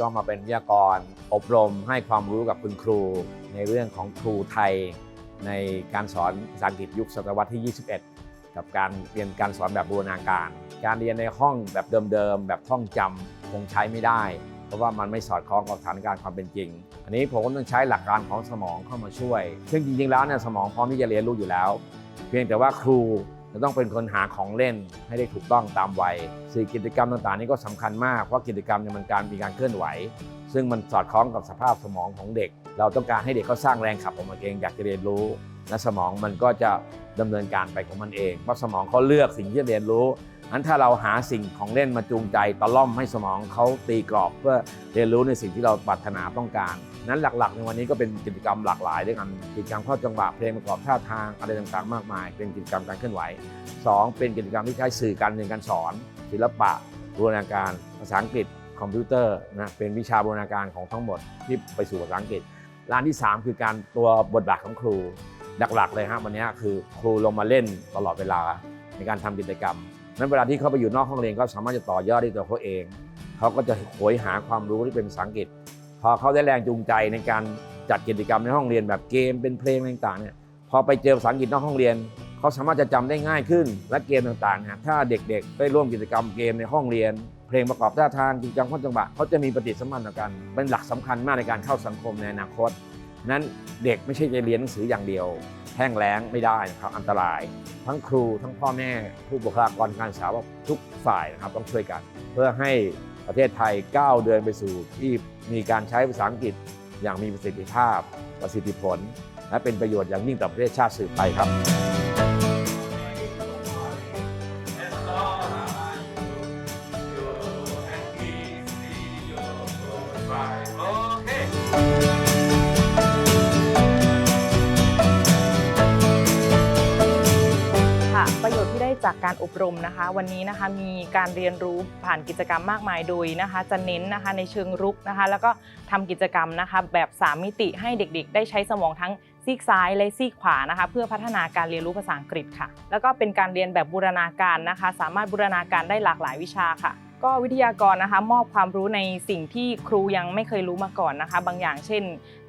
ก็มาเป็นวิทยากร อบรมให้ความรู้กับคุณครู ในเรื่องของครูไทย ในการสอนภาษาอังกฤษยุคศตวรรษที่ 21 กับการเรียนการสอนแบบบูรณาการ การเรียนในห้องแบบเดิมๆ แบบท่องจำคงใช้ไม่ได้ เพราะว่ามันไม่สอดคล้องกับสถานการณ์ความเป็นจริง อันนี้ผมก็ต้องใช้หลักการของสมองเข้ามาช่วย ซึ่งจริงๆแล้วเนี่ยสมองพร้อมที่จะเรียนรู้อยู่แล้ว เพียงแต่ว่าครู จะต้องเป็นคนหาของเล่นให้ได้ถูกต้องตามวัยสื่อกิจกรรมต่างๆ นี้ก็สำคัญมาก เพราะกิจกรรมเนี่ยมันการมีการเคลื่อนไหว ซึ่งมันสอดคล้องกับสภาพสมองของเด็ก เราต้องการให้เด็กเขาสร้างแรงขับออกมาเองอยากจะเรียนรู้ และสมองมันก็จะดำเนินการไปของมันเองเพราะสมองเขาเลือกสิ่งที่เรียนรู้นั้นถ้าเราหาสิ่งของเล่นมาจูงใจตะล่อมให้สมองเขาตีกรอบเพื่อเรียนรู้ในสิ่งที่เราปรารถนาต้องการ นั้นหลักๆ ในวันนี้ก็เป็นกิจกรรมหลากหลายด้วยกันกิจกรรมเข้าจังหวะเพลงประกอบท่าทางอะไรต่างๆ มากมาย เป็นกิจกรรมการเคลื่อนไหว 2 เป็นกิจกรรมที่ใช้สื่อการเรียนการสอน ศิลปะบูรณาการภาษาอังกฤษคอมพิวเตอร์นะเป็นวิชาบูรณาการของทั้งหมดที่ไปสู่ภาษาอังกฤษร้านที่ 3 คือการตัวบทบาทของครู หลักๆเลยฮะวันนี้คือครูลงมาเล่นตลอดเวลาในการทำกิจกรรมนั้นเวลาที่เขาไปอยู่นอกห้องเรียนก็สามารถจะต่อยอดด้วยตัวเขาเอง เขาก็จะโหยหาความรู้ที่เป็นภาษาอังกฤษ พอเขาได้แรงจูงใจในการจัดกิจกรรมในห้องเรียนแบบเกมเป็นเพลงต่างๆเนี่ยพอไปเจอภาษาอังกฤษนอกห้องเรียน เขาสามารถจะจำได้ง่ายขึ้น และเกมต่างๆเนี่ยถ้าเด็กๆ ได้ร่วมกิจกรรมเกมในห้องเรียน เพลงประกอบท่าทางกิจกรรมข้อจังหวะเขาจะมีปฏิสัมพันธ์ต่อกัน เป็นหลักสำคัญมากในการเข้าสังคมในอนาคต นั้นเด็กไม่ใช่จะเรียนหนังสืออย่างเดียว แห้งแล้งไม่ได้นะครับอันตราย ทั้งครูทั้งพ่อแม่ผู้บุคลากรการศึกษาวทุกฝ่ายนะครับต้องช่วยกัน เพื่อให้ประเทศไทยก้าวเดินไปสู่ที่มีการใช้ภาษาอังกฤษอย่างมีประสิทธิภาพ ประสิทธิผล และเป็นประโยชน์อย่างยิ่งต่อประเทศชาติสืบไปครับ จากการอบรมนะคะ วันนี้นะคะมีการเรียนรู้ผ่านกิจกรรมมากมายโดยนะคะ จะเน้นนะคะในเชิงรุกนะคะ แล้วก็ทำกิจกรรมนะคะ แบบ 3 มิติให้เด็กๆ ได้ใช้สมองทั้งซีกซ้ายและซีกขวานะคะ เพื่อพัฒนาการเรียนรู้ภาษาอังกฤษค่ะ แล้วก็เป็นการเรียนแบบบูรณาการนะคะ สามารถบูรณาการได้หลากหลายวิชาค่ะก็วิทยากรนะคะมอบความรู้ในสิ่งที่ครูยังไม่เคยรู้มาก่อนนะคะ บางอย่างเช่น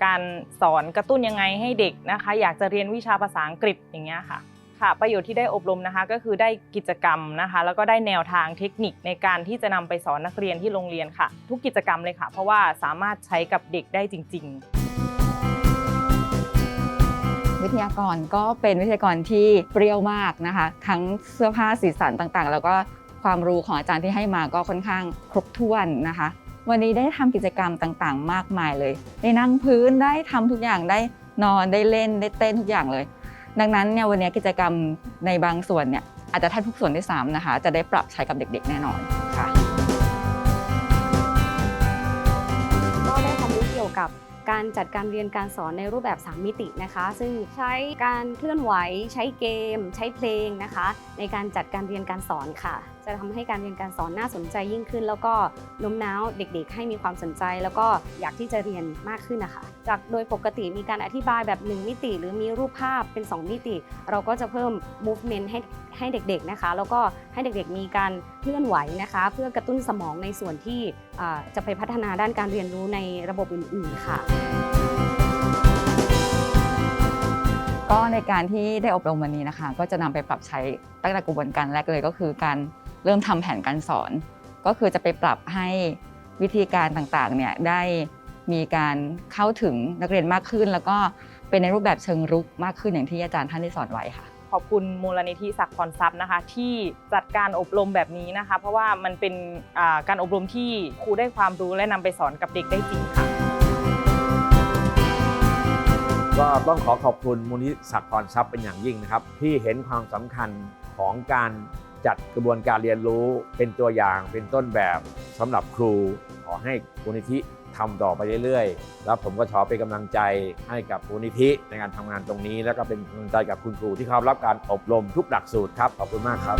การสอนกระตุ้นยังไงให้เด็กนะคะ อยากจะเรียนวิชาภาษาอังกฤษอย่างเงี้ยค่ะ ค่ะประโยชน์ที่ได้อบรมนะคะก็คือได้กิจกรรมนะคะ แล้วก็ได้แนวทางเทคนิคในการที่จะนำไปสอนนักเรียนที่โรงเรียนค่ะ ทุกกิจกรรมเลยค่ะ เพราะว่าสามารถใช้กับเด็กได้จริง ๆวิทยากรก็เป็นวิทยากรที่เปรี้ยวมากนะคะ ทั้งเสื้อผ้าสีสันต่างๆ แล้วก็ความรู้ของอาจารย์ที่ให้มาก็ค่อนข้างครบถ้วนนะคะ วันนี้ได้ทำกิจกรรมต่างๆ มากมายเลย ได้นั่งพื้นได้ทำทุกอย่างได้นอนได้เล่นได้เต้นทุกอย่างเลย ดังนั้นเนี่ยวันนี้กิจกรรมในบางส่วนเนี่ยอาจจะแทบทุกส่วนด้วยซ้ำนะคะ จะได้ปรับใช้กับเด็กๆ แน่นอนค่ะก็ได้ความรู้เกี่ยวกับการจัดการเรียนการสอนในรูปแบบ 3 มิตินะคะ ซึ่งใช้การเคลื่อนไหว ใช้เกม ใช้เพลงนะคะ ในการจัดการเรียนการสอนค่ะจะทำให้การเรียนการสอนน่าสนใจยิ่งขึ้น แล้วก็โน้มน้าวเด็กๆ ให้มีความสนใจ แล้วก็อยากที่จะเรียนมากขึ้นนะคะ จากโดยปกติมีการอธิบายแบบ 1 มิติ หรือมีรูปภาพเป็น 2 มิติ เราก็จะเพิ่ม movement ให้ให้เด็กๆนะคะ แล้วก็ให้เด็กๆมีการเคลื่อนไหวนะคะ เพื่อกระตุ้นสมองในส่วนที่จะไปพัฒนาด้านการเรียนรู้ในระบบอื่นๆค่ะก็ในการที่ได้อบรมวันนี้นะคะ ก็จะนำไปปรับใช้ตั้งแต่กระบวนการแรกเลยก็คือการ เริ่มทำแผนการสอน ก็คือจะไปปรับให้วิธีการต่างๆเนี่ยได้มีการเข้าถึงนักเรียนมากขึ้น แล้วก็เป็นในรูปแบบเชิงรุกมากขึ้นอย่างที่อาจารย์ท่านได้สอนไว้ค่ะขอบคุณมูลนิธิศักดิ์พรทรัพย์นะคะ ที่จัดการอบรมแบบนี้นะคะ เพราะว่ามันเป็นอ่าการอบรมที่ครูได้ความรู้และนำไปสอนกับเด็กได้จริงค่ะ ก็ต้องขอขอบคุณมูลนิธิศักดิ์พรทรัพย์เป็นอย่างยิ่งนะครับ ที่เห็นความสำคัญของการ จัดกระบวนการเรียนรู้เป็นตัวอย่างเป็นต้นแบบสำหรับครูขอให้มูลนิธิทำต่อไปเรื่อยๆ แล้วผมก็ขอเป็นกำลังใจให้กับมูลนิธิในการทำงานตรงนี้ แล้วก็เป็นกำลังใจกับคุณครูที่เขารับการอบรมทุกหลักสูตรครับ ขอบคุณมากครับ